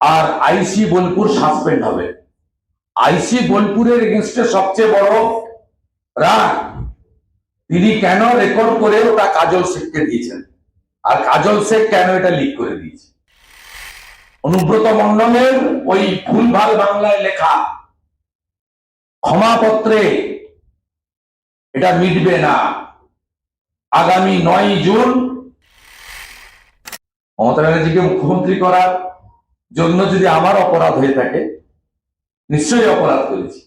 আর আইসি Bolpur suspend হবে। আইসি বোলপুরের এগেনস্টে সবচেয়ে বড় রাগ। তিনি কেন রেকর্ড করে ওটা কাজল শেখকে দিয়েছেন? আর কাজল শেখ কেন এটা লিক করে দিয়েছে? অনুব্রত মন্ডলের ওই ভুলভাল বাংলায় লেখা ক্ষমাপত্রে এটা মিটবে না। আগামী নয় জুন মমতা ব্যানার্জিকে মুখ্যমন্ত্রী করার জন্য যদি আমার অপরাধ হয়ে থাকে, নিশ্চয়ই অপরাধ করেছি।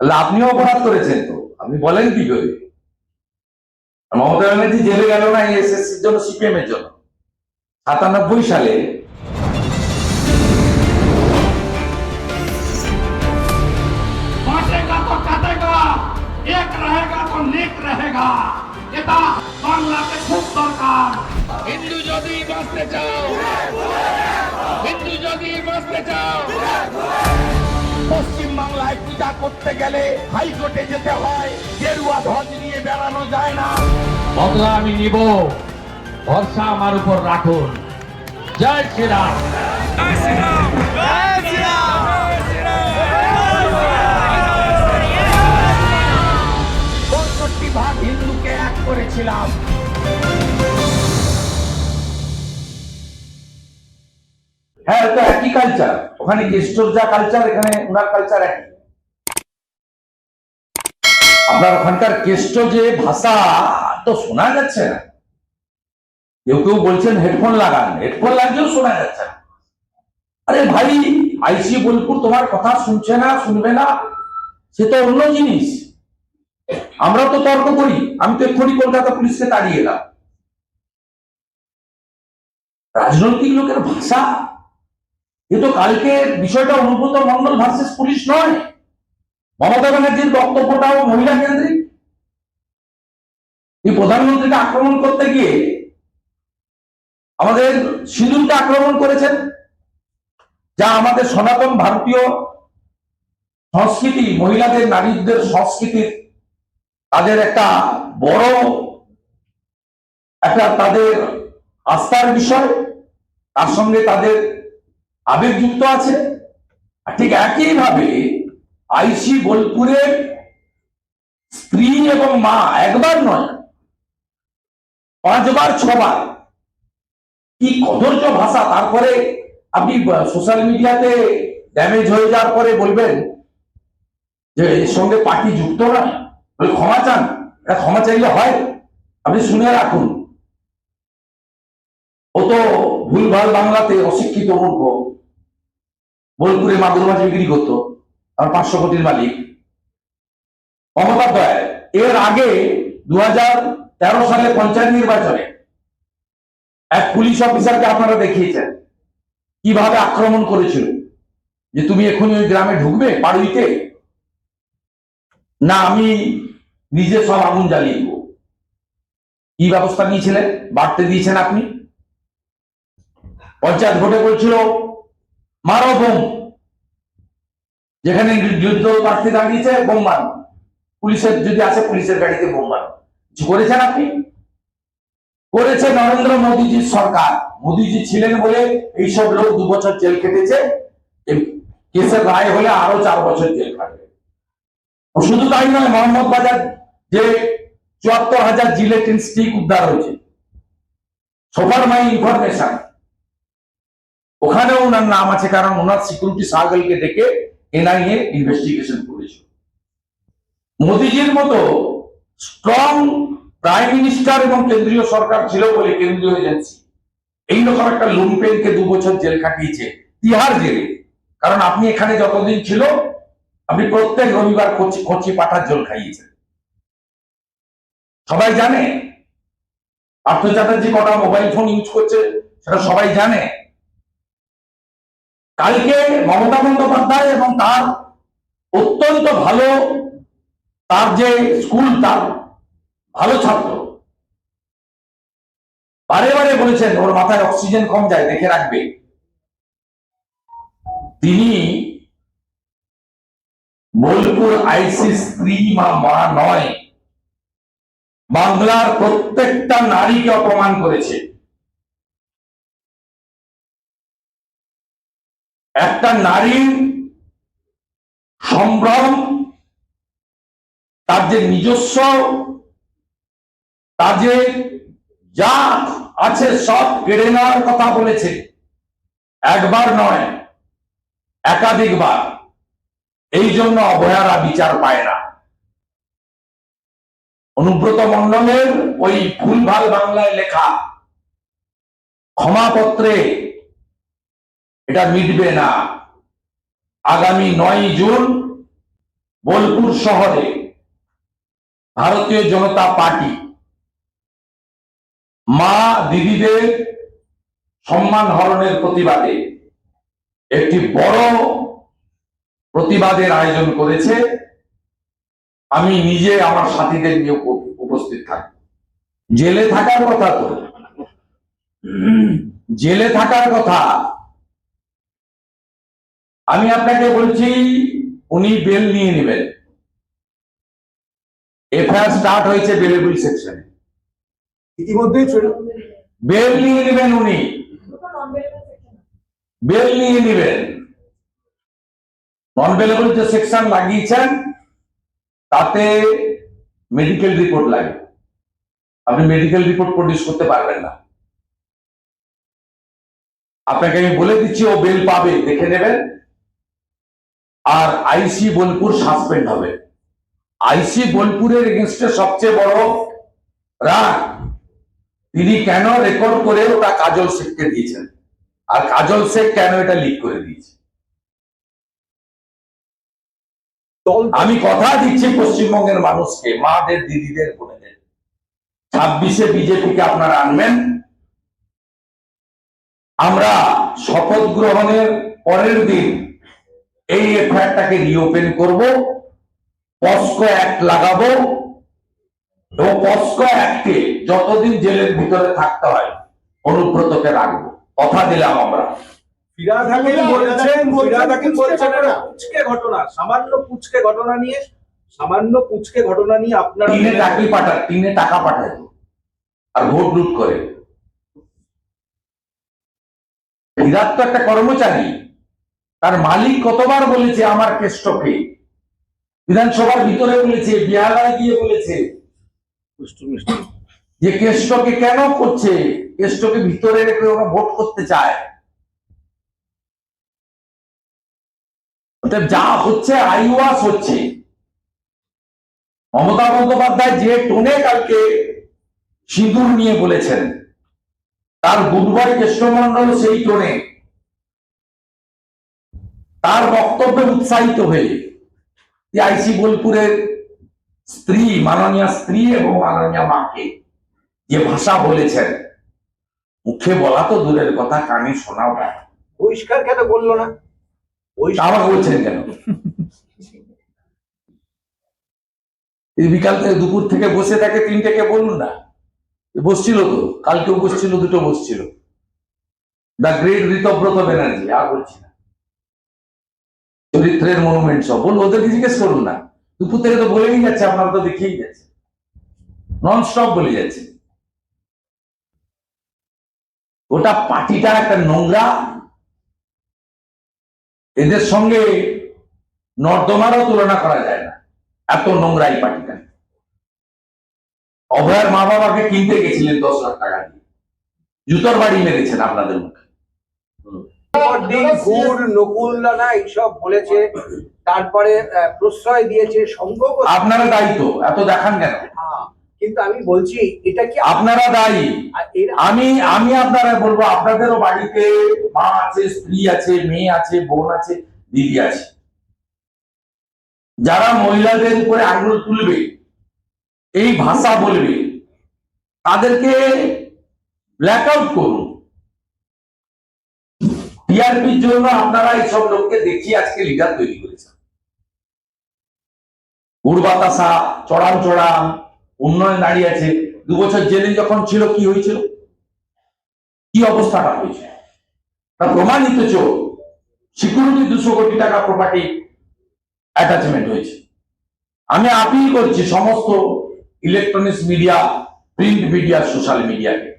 তাহলে আপনিও অপরাধ করেছেন তো। আপনি বলেন কি করে? মমতা ব্যানার্জি জেলে গেল না এসএসসির জন্য সিপিএম এর জন্য? সাতানব্বই সালে বাংলাকে খুব দরকার। হিন্দু যদি বাঁচতে চাও বাঁচতে চাও পশ্চিম বাংলায় পূজা করতে গেলে হাইকোর্টে যেতে হয়। গেরুয়া ধ্বজ নিয়ে বেড়ানো যায় না। বদলা আমি নিব। ভরসা আমার উপর রাখুন। জয় শ্রীরাম। পঁয়ষট্টি ভাগ হিন্দুকে এক করেছিলাম। কালচার ওখানে গেস্টোর যা কালচার এখানে ওনার কালচার একই। আপনার ওখানকার কেষ্ট যে ভাষা, তো শোনা যাচ্ছে না। কেউ কেউ বলছেন হেডফোন লাগান হেডফোন লাগিয়েও শোনা যাচ্ছে না। আরে ভাই আইসি বোলপুর তোমার কথা শুনছে না, শুনবে না? সে তো অন্য জিনিস। আমরা তো তর্ক করি, আমি তো এক্ষুনি কলকাতা পুলিশকে তাড়িয়ে এলাম। রাজনৈতিক লোকের ভাষা কিন্তু কালকে বিষয়টা অনুব্রত মন্ডল ভার্সেস পুলিশ নয়। মমতা ব্যানার্জির বক্তব্যটাও মহিলা কেন্দ্রিক। এই প্রধানমন্ত্রীকে আক্রমণ করতে গিয়ে আমাদের সিঁদুরকে আক্রমণ করেছেন, যা আমাদের সনাতন ভারতীয় সংস্কৃতি, মহিলাদের, নারীদের সংস্কৃতির তাদের একটা বড় একটা তাদের আস্থার বিষয়। তার সঙ্গে তাদের আবেগযুক্ত আছে? আর ঠিক একইভাবে আইসি বোলপুরের স্ত্রী এবং মা একবার নয়, পাঁচবার, ছবার। কি কদর্য ভাষা? তারপরে আপনি সোশ্যাল মিডিয়াতে ড্যামেজ হয়ে যাওয়ার পরে বলবেন যে এর সঙ্গে পার্টি যুক্ত বলে, ক্ষমা চান। এটা ক্ষমা চাইলে হয়। আপনি শুনে রাখুন। ও তো ভুলভাল বাংলাতে অশিক্ষিত মূর্খ বোলপুরে মাগুর মাছ বিক্রি করতো আমার পাঁচশো কোটির মালিক। মমতা দয় এর আগে দু সালে পঞ্চায়েত নির্বাচনে এক পুলিশ অফিসারকে আপনারা দেখিয়েছেন, কীভাবে আক্রমণ করেছিল, যে তুমি এখনই ওই গ্রামে ঢুকবে পাড়ুইতে না, আমি নিজে সব আগুন জ্বালিয়ে দেবো। কি ব্যবস্থা নিয়েছিলেন? বাড়তে দিয়েছেন আপনি? পঞ্চায়েত ভোটে বলছিল, মারো বোম। যেখানে যুদ্ধ প্রার্থী দাঁড়িয়েছে, বোম মারো। পুলিশের যদি আসে, পুলিশের গাড়িতে বোম মারো। কিছু করেছেন আপনি? করেছে নরেন্দ্র মোদীজির সরকার। মোদীজি ছিলেন বলে এইসব লোক দু বছর জেল খেটেছে। কেসের রায় হলে আরও চার বছর জেল খাটবে। শুধু তাই নয়, মোহাম্মদ বাজার যে চুয়াত্তর হাজার জিলেটিন স্টিক উদ্ধার হয়েছে। সোফার মাই ইনফরমেশন। ওখানেও ওনার নাম আছে, কারণ ওনার সিকিউরিটি সার্কেলকে ডেকে এনআইএ ইনভেস্টিগেশন করেছিল মোদিজির মতো স্ট্রং প্রাইম মিনিস্টার এবং কেন্দ্রীয় সরকার ছিল বলে কেন্দ্রীয় এজেন্সি এইরকম একটা লুমপেনকে দু বছর জেল কাটিয়েছে তিহার জেলে। কারণ আপনি এখানে যতদিন ছিল, আপনি প্রত্যেক রবিবার কচি কচি পাঠার জল খাইয়েছেন। সবাই জানে? পার্থ চ্যাটার্জি কটা মোবাইল ফোন ইউজ করছে, সেটা সবাই জানে? কালকে মমতা বন্দ্যোপাধ্যায় এবং তার অত্যন্ত ভালো, তার যে স্কুল, তার ভালো ছাত্র, বারে বারে বলেছেন, ওর মাথায় অক্সিজেন কম যায়, দেখে রাখবে। তিনি বোলপুর আইসি স্ত্রী বা মা নয়, বাংলার প্রত্যেকটা নারীকে অপমান করেছে। একটা নারীর সম্ভ্রম, তার যে নিজস্ব, তার যে আছে সব কেড়ে নেওয়ার কথা বলেছে। একবার নয়, একাধিকবার। এই জন্য অভয়ারা বিচার পায় না। অনুব্রত মন্ডলের ওই ভুলভাল বাংলায় লেখা ক্ষমাপত্রে এটা মিটবে না। আগামী নয় জুন বোলপুর শহরে ভারতীয় জনতা পার্টি। মা দিদিদের সম্মান হরণের প্রতিবাদে একটি বড় প্রতিবাদের আয়োজন করেছে। আমি নিজে আমার সাথীদের নিয়ে উপস্থিত থাকি। জেলে থাকার কথা তো। জেলে থাকার কথা আমি আপনাকে বলছি উনি বেল নিয়ে নেবেন। এফআইআর স্টার্ট হয়েছে বেলেবুল সেকশনে। ইতিমধ্যেই বেল নিয়ে নেবেন উনি। বেল নিয়ে নেবেন। নন বেলেবল যে সেকশন লাগিয়েছেন তাতে মেডিকেল রিপোর্ট লাগে। আপনি মেডিকেল রিপোর্ট প্রডিউস করতে পারবেন না। আপনাকে আমি বলে দিচ্ছি ও বেল পাবে দেখে নেবেন। আর আইসি বোলপুর সাসপেন্ড হবে। আইসি বোলপুরের এগেনস্টে সবচেয়ে বড় রাগ। তিনি কেন রেকর্ড করে ওটা কাজল শেখকে দিয়েছেন? আর কাজল শেখ কেন এটা লিক করে দিয়েছে? আমি কথা দিচ্ছি পশ্চিমবঙ্গের মানুষকে মাদের দিদিদের বোনেদের। ছাব্বিশে বিজেপিকে আপনারা আনবেন। আমরা শপথ গ্রহণের পরের দিন এই এফআইআরটাকে রিওপেন করব পস্কো অ্যাক্ট লাগাবো এবং পস্কো অ্যাক্টে যতদিন জেলের ভিতরে থাকতে হয় অনুব্রতকে রাখব। কথা দিলাম আমরা। ফিরাদ হাকিম বলছেন ফিরাদ হাকিম বলছেন পুচকে ঘটনা সামান্য পুচকে ঘটনা নিয়ে সামান্য পুচকে ঘটনা নিয়ে আপনারা টিনে টাকি পাঠায় টিনে টাকা পাঠায় আর ভোট লুট করে। বিরাট তো একটা কর্মচারী মালিক কতবার বলেছে আমার কেষ্টকে বিধানসভার ভিতরে বলেছে বিহালায় গিয়ে বলেছে। যে কেষ্টকে কেন করছে কেষ্টকে ভিতরে রেখে ওরা ভোট করতে চায়। যা হচ্ছে আইওয়াস হচ্ছে। মমতা বন্দ্যোপাধ্যায় যে টোনে কালকে সিঁদুর নিয়ে বলেছেন তার বুধবার কৃষ্ণমন্ডল সেই টোনে। তার বক্তব্যে উৎসাহিত হয়ে আইসি বোলপুরের স্ত্রী মাননীয় স্ত্রী এবং মাননীয় মাকে যে ভাষা বলেছেন মুখে বলা তো দূরের কথা কানে শোনাও না। বহিষ্কার কেন বলল না? আমাকে বলছেন কেন? এই বিকাল থেকে দুপুর থেকে বসে থাকে তিনটেকে বলুন না। বসছিল তো কালকেও বসছিল দুটো বসছিল। দা গ্রেট ঋতব্রত ব্যানার্জি আর বলছি না। চরিত্রের মনুমেন্ট সব। বলুন ওদেরকে জিজ্ঞেস করুন না। দুপুর থেকে তো বলেই যাচ্ছে, আপনারা তো দেখেই যাচ্ছে নন স্টপ বলে যাচ্ছে। ওটা পার্টিটা একটা নোংরা। এদের সঙ্গে নর্দমারও তুলনা করা যায় না। এত নোংরা এই পার্টিটা। অভয়ের মা বাবাকে কিনতে গেছিলেন দশ লাখ টাকা দিয়ে। জুতোর বাড়ি মেরেছেন আপনাদের মুখে। গুড় নকুলদানা এইসব বলেছে। তারপরে প্রশ্রয় দিয়েছে সংঘ আপনারা দায়ী তো এত দেখান কেন? কিন্তু আমি বলছি এটা কি আপনারা দায়ী। আমি আমি আপনারা বলব আপনাদেরও বাড়িতে মা আছে স্ত্রী আছে মেয়ে আছে বোন আছে দিদি আছে। যারা মহিলাদের উপরে আঙুল তুলবে এই ভাষা বলবে তাদেরকে ব্ল্যাক আউট করুন। টিআরপির জন্য আপনারা এইসব লোককে দেখিয়ে আজকে লিডার তৈরি করেছেন। গুড় চড়াম চড়াম উন্নয়ন দাঁড়িয়ে আছে। দু বছর জেলে যখন ছিল, কি হয়েছিল? কি অবস্থাটা হয়েছে? তা প্রমাণিত চোর সিকিউরিটি দুশো কোটি টাকা প্রপার্টি অ্যাটাচমেন্ট হয়েছে। আমি আপিল করছি সমস্ত electronics media print media social মিডিয়াকে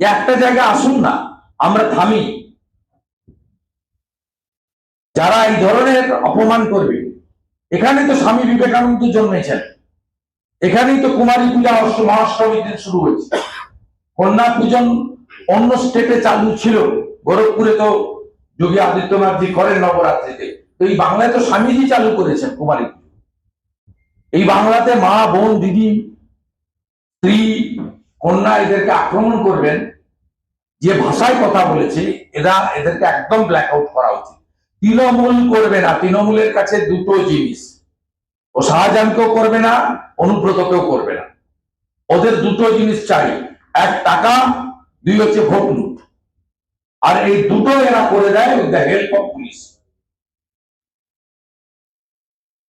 একটা জায়গায় আসুন না, আমরা থামি। যারা এই ধরনের অপমান করবে এখানে তো স্বামী বিবেকানন্দ জন্মেছেন। এখানেই তো কুমারী পূজা মহাষ্টমীর দিন শুরু হয়েছে। কন্যা পূজন অন্য স্টেটে চালু ছিল। গোরখপুরে তো যোগী আদিত্যনাথজি করেন নবরাত্রিতে। তো এই বাংলায় তো স্বামীজি চালু করেছেন কুমারী এই বাংলাতে মা, বোন, দিদি, স্ত্রী, কন্যা এদেরকে আক্রমণ করবেন। যে ভাষায় কথা বলেছে, এরা এদেরকে একদম ব্ল্যাক আউট করা উচিত। তৃণমূল করবে না। তৃণমূলের কাছে দুটো জিনিস। ও শাহজাহানকেও করবে না, অনুব্রতকেও করবে না। ওদের দুটো জিনিস চাই। এক টাকা, দুই হচ্ছে ভোট লুট আর এই দুটো এরা করে দেয় with the help of police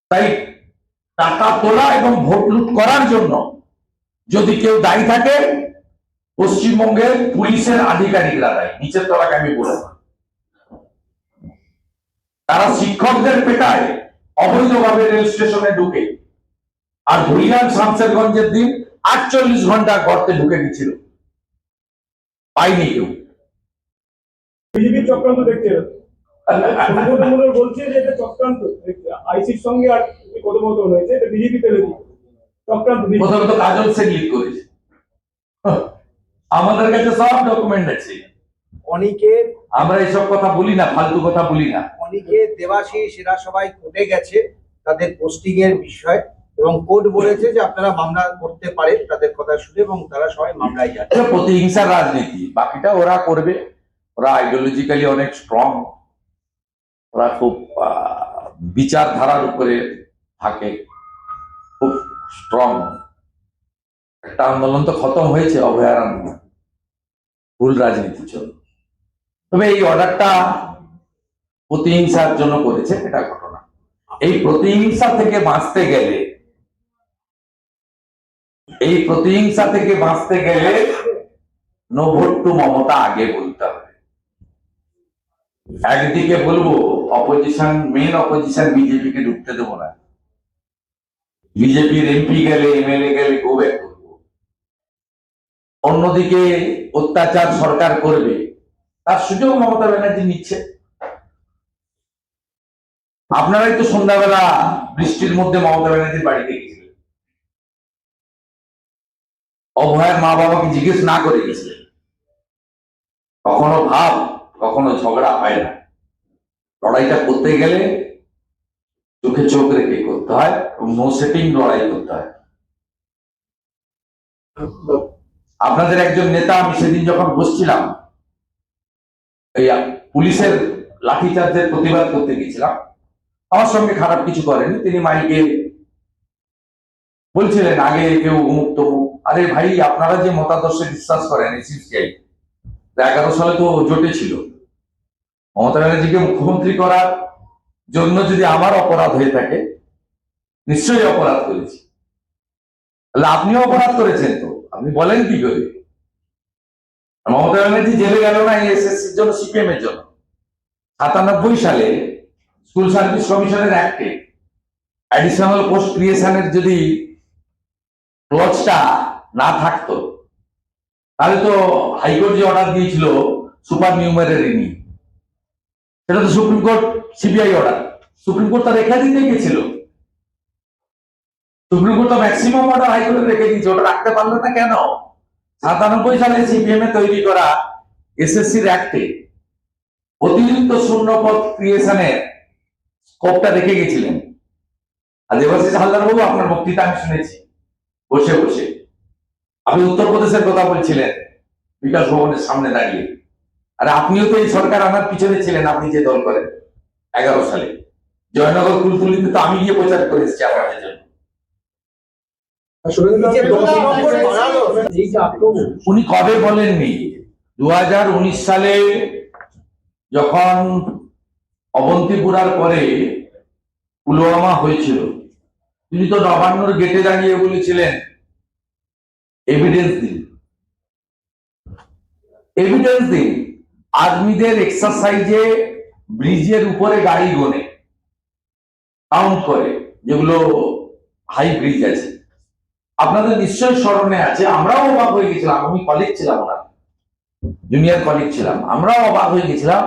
তাই টাকা তোলা এবং ভোট লুট করার জন্য যদি কেউ দায়ী থাকে, পশ্চিমবঙ্গের পুলিশের আধিকারিকরা দায়ী। নিচের তলাকে আমি বলব। তারা শিক্ষকদের পেটায় অবৈধভাবে রেল স্টেশনে ঢুকে। আর ধুলিয়ান শামসেরগঞ্জের দিন আটচল্লিশ ঘণ্টা গর্তে ঢুকে গেছিল। পাইনি কেউ। বিজেপির চক্রান্ত দেখছে। বলছে যে এটা চক্রান্ত। আইসির সঙ্গে আর প্রথমত হয়েছে এটা বিজেপি পেলে চক্রান্ত প্রথমত কাজল সে লিড করেছে। আমাদের কাছে সব ডকুমেন্ট আছে। অনিকেত আমরা এসব কথা বলি না ফালতু কথা বলি না। অনিকেত দেবাশিস এরা সবাই কোর্টে গেছে তাদের পোস্টিং এর বিষয় এবং কোর্ট বলেছে যে আপনারা মামলা করতে পারেন তাদের কথা শুনে এবং তারা সবাই মামলায় যাচ্ছে। প্রতিহিংসার রাজনীতি। বাকিটা ওরা করবে। ওরা আইডিওলজিক্যালি অনেক স্ট্রং ওরা খুব বিচারধারার উপরে থাকে। খুব স্ট্রং একটা আন্দোলন তো খতম হয়েছে অভয়ারণ্য। ভুল রাজনীতির জন্য তবে এই অর্ডারটা প্রতিহিংসার জন্য করেছে এটা ঘটনা। এই প্রতিহিংসা থেকে বাঁচতে গেলে, এই প্রতিহিংসা থেকে বাঁচতে গেলে নো টু মমতা আগে বলতে হবে। একদিকে বলব অপোজিশন মেন অপোজিশন বিজেপি কে ঢুকতে দেবো না। বিজেপির এমপি গেলে এমএলএ গেলে গো অন্যদিকে অত্যাচার সরকার করবে। তার সুযোগ মমতা ব্যানার্জি নিচ্ছে। আপনারাই তো সন্ধ্যাবেলা বৃষ্টির মধ্যে মমতা ব্যানার্জির বাড়িতে গেছিলেন। অভয়ের মা বাবাকে জিজ্ঞেস না করে গেছিলেন। কখনো ভাব, কখনো ঝগড়া হয় না। লড়াইটা করতে গেলে চোখে চোখ রেখে করতে হয় এবং নো সেটিং লড়াই করতে হয়। আপনাদের একজন নেতা, আমি সেদিন যখন বসছিলাম, এই পুলিশের লাঠিচার্জের প্রতিবাদ করতে গেছিলাম, আমার সঙ্গে খারাপ কিছু করেনি। তিনি মাইকে বলছিলেন, আগে কেউ অমুক তমুক। আরে ভাই, আপনারা যে মতাদর্শে বিশ্বাস করেন এসিসিআই এগারো সালে তো জোটে ছিল। মমতা ব্যানার্জিকে মুখ্যমন্ত্রী করার জন্য যদি আমার অপরাধ হয়ে থাকে, নিশ্চয়ই অপরাধ করেছি। তাহলে আপনিও অপরাধ করেছেন তো? আপনি বলেন কি করে? মমতা ব্যানার্জি জেলে গেল না এসএসসির জন্য সিপিএম এর জন্য? সাতানব্বই সালে স্কুল সার্ভিস কমিশনের অ্যাক্টে অ্যাডিশনাল পোস্ট ক্রিয়েশনের যদি ক্লজটা না থাকতো, তাহলে তো হাইকোর্ট যে অর্ডার দিয়েছিল, সুপার নিউমারি নিয়ে, সেটা তো supreme court CBI order supreme court তো রেখে দিতে গেছিল। সুপ্রিম কোর্ট তো ম্যাক্সিমাম অর্ডার হাইকোর্টে রেখে দিয়েছে, ওটা রাখতে পারল না কেন? সাতানব্বই সালে সিপিএম এ তৈরি করা এসএসসির অ্যাক্টে অতিরিক্ত শূন্যপদ ক্রিয়েশনের স্কোপটা রেখে গেছিলেন। আর দেবাশিস হালদার বাবু, আপনার বক্তৃতা আমি শুনেছি। বসে বসে। আপনি উত্তরপ্রদেশের কথা বলছিলেন, বিকাশ ভবনের সামনে দাঁড়িয়ে। আর আপনিও তো এই সরকার আনার পিছনে ছিলেন, আপনি যে দল করেন, এগারো সালে। জয়নগর কুলতুলিতে তো আমি গিয়ে প্রচার করে এসেছি আপনাদের জন্য এই যে দশ নম্বর বাড়ালো, এই যে আক্রমণ উনি কবে বলেননি? দু সালে যখন অবন্তিপুরার পরে পুলওয়ামা হয়েছিল তিনি তো নবান্নর গেটে দাঁড়িয়ে বলেছিলেন এভিডেন্স দিন। এভিডেন্স দিন। আর্মিদের এক্সারসাইজে ব্রিজের উপরে গাড়ি গোনে কাউন্ট করে যেগুলো হাই ব্রিজ আছে। আপনাদের নিশ্চয়ই স্মরণে আছে, আমরাও অবাক হয়ে গেছিলাম। আমি কলিগ ছিলাম ওনার। জুনিয়র কলিগ ছিলাম। আমরাও অবাক হয়ে গেছিলাম।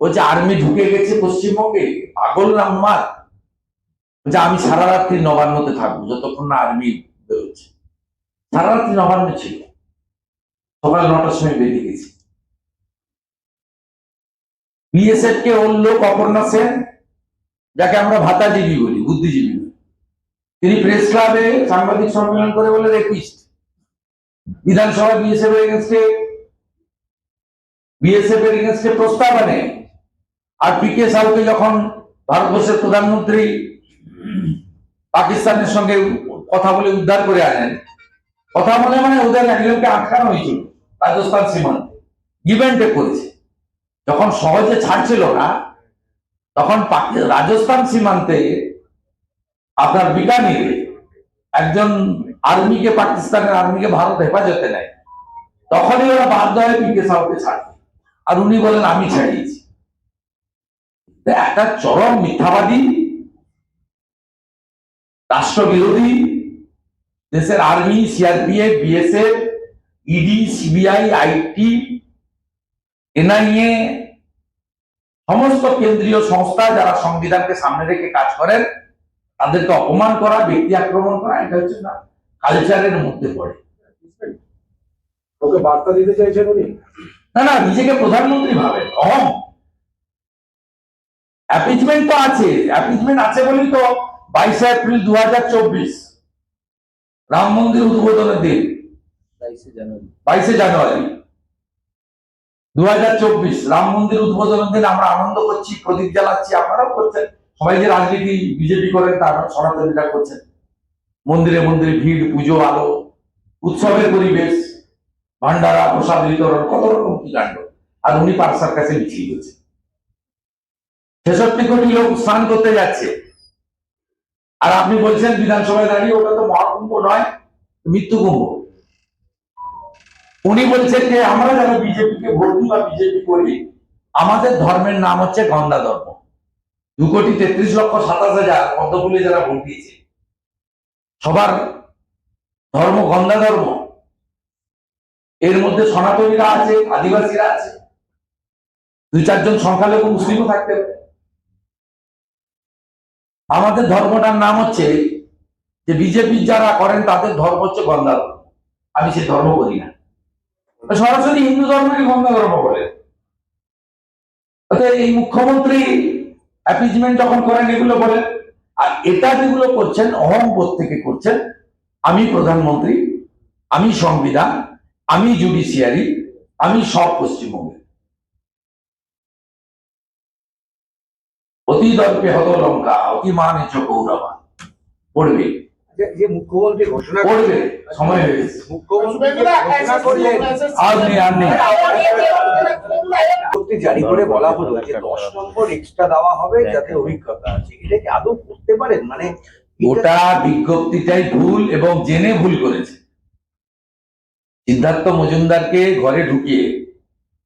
বলছে আর্মি ঢুকে গেছে পশ্চিমবঙ্গে, পাগল না উন্মাদ বলছে আমি সারা রাত্রি নবান্নতে থাকব, যতক্ষণ না আর্মি বেরোচ্ছে। সারা রাত্রি নবান্ন ছিল। সকাল নটার সময় বেরিয়ে গেছি। বিএসএফ কে ওর লোক অপর্ণা সেন, যাকে আমরা ভাতাজীবী বলি, বুদ্ধিজীবী। তিনি প্রেস ক্লাবে সাংবাদিক সম্মেলন করে বলে রেপিস্ট বিধানসভা বিএসএফ এর এগেনস্টে বিএসএফ এর এগেনস্টে প্রস্তাব আনে। আর পি কে সাউকে যখন ভারতবর্ষের প্রধানমন্ত্রী পাকিস্তানের সঙ্গে কথা বলে উদ্ধার করে আনেন, কথা বলে মানে ওদের একজনকে আটকানো হয়েছিল, রাজস্থান সীমান্তে। ইভেন্টে করেছে। যখন সহজে ছাড়ছিল না, তখন রাজস্থান সীমান্তে আপনার বিকানিরে একজন আর্মিকে, পাকিস্তানের আর্মিকে ভারত হেফাজতে নেয়। তখনই ওরা বাধ্য হয় পিকে সাউকে ছাড়তে। আর উনি বলেন, আমি ছাড়িয়েছি। একটা চরম মিথ্যাবাদী, রাষ্ট্রবিরোধী, দেশের army, CRPF, BSF, ED, CBI, IT, NIA, সমস্ত কেন্দ্রীয় সংস্থা যারা সংবিধানকে সামনে রেখে কাজ করেন তাদেরকে অপমান করা ব্যক্তি আক্রমণ করা এটা হচ্ছে না কালচারের মধ্যে পড়ে। ওকে বার্তা দিতে চাইছেন উনি? না না নিজেকে প্রধানমন্ত্রী ভাবেন অহম। অ্যাপিচমেন্ট তো আছে অ্যাপিচমেন্ট আছে বলেই তো বাইশে এপ্রিল দু হাজার চব্বিশ রাম মন্দির উদ্বোধনের দিন। বাইশে জানুয়ারি। দু হাজার চব্বিশ রাম মন্দির উদ্বোধনের দিন আমরা আনন্দ করছি প্রদীপ জ্বালাচ্ছি আপনারাও করছেন। সবাই যে রাজনীতি বিজেপি করেন, তারা সনাতনীরা করছেন। মন্দিরে মন্দিরে ভিড়, পুজো, আলো, উৎসবের পরিবেশ ভান্ডারা প্রসাদ বিতরণ, কত রকম কি কাণ্ড। আর উনি পার্সার কাছে মিছিল করছে ছেষট্টি কোটি লোক স্নান করতে যাচ্ছে। আর আপনি বলছেন বিধানসভায় দাঁড়িয়ে ওটা তো মহাকুম্ভ নয়, মৃত্যু কুম্ভ। উনি বলছেন যে আমরা যারা বিজেপিকে ভোট দিই বা বিজেপি করি, আমাদের ধর্মের নাম হচ্ছে গন্ধা ধর্ম। দু কোটি তেত্রিশ লক্ষ সাতাশ হাজার পদ্মফুলে যারা ভোট দিয়েছে সবার ধর্ম গন্ধা ধর্ম এর মধ্যে সনাতনীরা আছে, আদিবাসীরা আছে। দুই চারজন সংখ্যালঘু মুসলিমও থাকতে আমাদের ধর্মটার নাম হচ্ছে যে বিজেপি যারা করেন, তাদের ধর্ম হচ্ছে গন্ধা ধর্ম আমি সে ধর্ম করি না। সরাসরি হিন্দু ধর্মকে গন্ধা ধর্ম বলে এই মুখ্যমন্ত্রী অ্যাপিজমেন্ট যখন করেন, এগুলো বলেন। আর এটা যেগুলো করছেন অহম বোধ থেকে করছেন, আমি প্রধানমন্ত্রী, আমি সংবিধান, আমি জুডিশিয়ারি আমি সব পশ্চিমবঙ্গে। অতি দর্পে হত লঙ্কা, অতি মানে কৌরবা পড়বে। যে- মুখ্যমন্ত্রী ঘোষণা পড়বে সময় হয়ে মুখ্যমন্ত্রী ঘোষণা করলেন আর নেই আর নেই। জারি করে বলা হলো যে দশ নম্বর এক্সট্রা দেওয়া হবে যাতে অভিজ্ঞতা আছে। এটা কি আদৌ করতে পারেন? মানে গোটা বিজ্ঞপ্তিটাই ভুল এবং জেনে ভুল করেছে। সিদ্ধার্থ মজুমদারকে ঘরে ঢুকিয়ে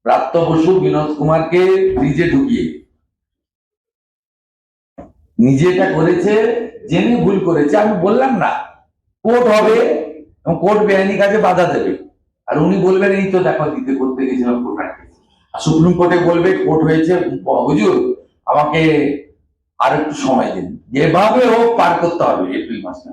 প্রাপ্ত বসু বিনোদ কুমারকে ব্রিজে ঢুকিয়ে নিজেটা করেছে জেনে ভুল করেছে আমি বললাম না। কোর্ট হবে এবং কোর্ট বেআইনি কাজে বাধা দেবে। আর উনি বলবেন এই তো দেখো দিতে করতে গেছিলাম কোর্ট আর সুপ্রিম কোর্টে বলবে কোর্ট হয়েছে হুজুর আমাকে আর একটু সময় দিন। যেভাবে হোক পার করতে হবে এপ্রিল মাসটা।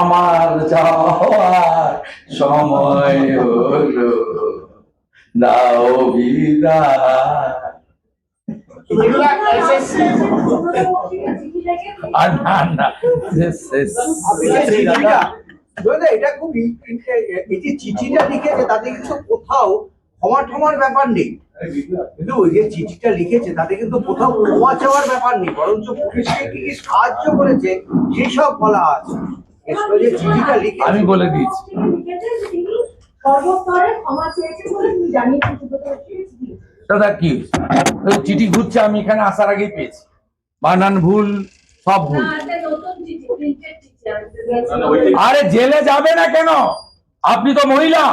আমার যাওয়ার সময় হলো। দাও যে চিঠিটা দাদা, এটা খুব এই যে চিঠিটা লিখেছে তাতে কিন্তু কোথাও ক্ষমা ঠমার ব্যাপার নেই। কিন্তু ওই যে চিঠিটা লিখেছে তাতে কিন্তু কোথাও ক্ষমা চাওয়ার ব্যাপার নেই বরঞ্চ পুলিশকে কি কি সাহায্য করেছে সেসব বলা আছে। যে চিঠিটা লিখেছে। আমি বলে দিয়েছি সর্বস্তরে ক্ষমা চেয়েছেন বলে তিনি জানিয়েছেন সুব্রত দাদা কি? চিঠি ঘুরছে আমি এখানে আসার আগেই পেয়েছি। বানান ভুল সব ভুল। আরে জেলে যাবে না কেন? আপনি তো মহিলা।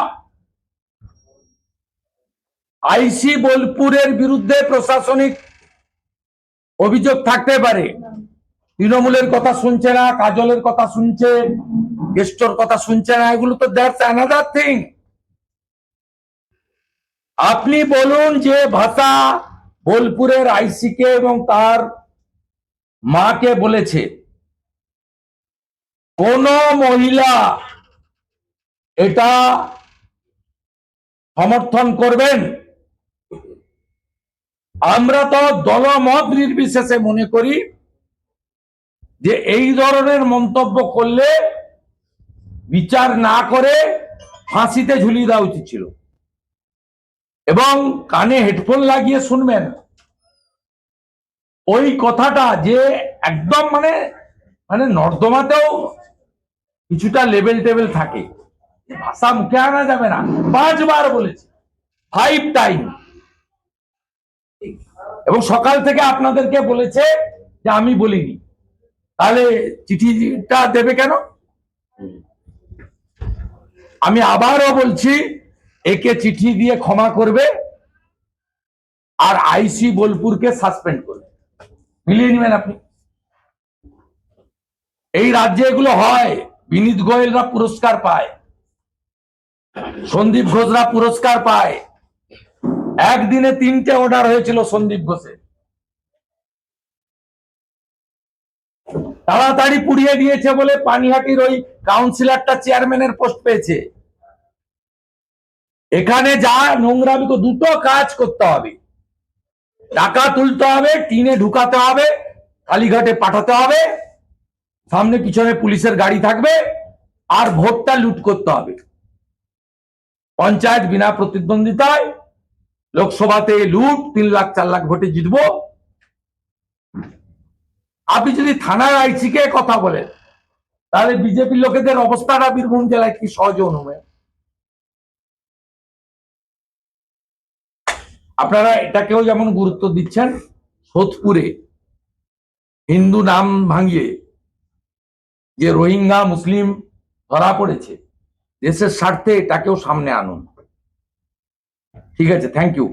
আইসি বোলপুরের বিরুদ্ধে প্রশাসনিক অভিযোগ থাকতে পারে। তৃণমূলের কথা শুনছে না কাজলের কথা শুনছে গেস্টর কথা শুনছে না এগুলো তো দ্যাটস অ্যানাদার থিং আপনি বলুন যে ভাষা বোলপুরের আইসিকে এবং তার মাকে বলেছে। কোন মহিলা এটা সমর্থন করবেন? আমরা তো দলমত নির্বিশেষে মনে করি যে এই ধরনের মন্তব্য করলে বিচার না করে ফাঁসিতে ঝুলিয়ে দেওয়া উচিত ছিল। এবং কানে হেডফোন লাগিয়ে শুনবেন। ওই কথাটা যে একদম মানে মানে নর্দমাতেও কিছুটা লেভেল টেবিল থাকে। ভাষা মুখে আনা যাবে না। পাঁচবার বলেছে। ফাইভ টাইম এবং সকাল থেকে আপনাদেরকে বলেছে যে আমি বলিনি। তাহলে চিঠিটা দেবে কেন? আমি আবারও বলছি একে চিঠি দিয়ে ক্ষমা করবে আর আইসি বোলপুরকে সাসপেন্ড করবে। মিলিয়ে নেবেন আপনি। এই রাজ্যে এগুলো হয়। বিনীত গোয়েলরা পুরস্কার পায়। সন্দীপ ঘোষরা পুরস্কার পায়। একদিনে তিনটে অর্ডার হয়েছিল সন্দীপ ঘোষের। তাড়াতাড়ি পুড়িয়ে দিয়েছে বলে পানিহাটির ওই কাউন্সিলরটা চেয়ারম্যানের পোস্ট পেয়েছে। এখানে যা নোংরামি দুটো কাজ করতে হবে। টাকা তুলতে হবে, টিনে ঢুকাতে হবে, কালীঘাটে পাঠাতে হবে, সামনে পিছনে পুলিশের গাড়ি থাকবে, আর ভোটটা লুট করতে হবে। পঞ্চায়েত বিনা প্রতিদ্বন্দ্বিতায় লোকসভাতে লুট, তিন লাখ, চার লাখ ভোটে জিতবো। আপনি যদি থানার আইসিকে কথা বলেন, তাহলে বিজেপির লোকেদের অবস্থাটা বীরভূম জেলায় কি সহজ অনুমেয় আপনারা এটাকেও যেমন গুরুত্ব দিচ্ছেন সোধপুরে হিন্দু নাম ভাঙিয়ে যে রোহিঙ্গা, মুসলিম ধরা পড়েছে, দেশের স্বার্থে এটাকেও সামনে আনুন। ঠিক আছে থ্যাংক ইউ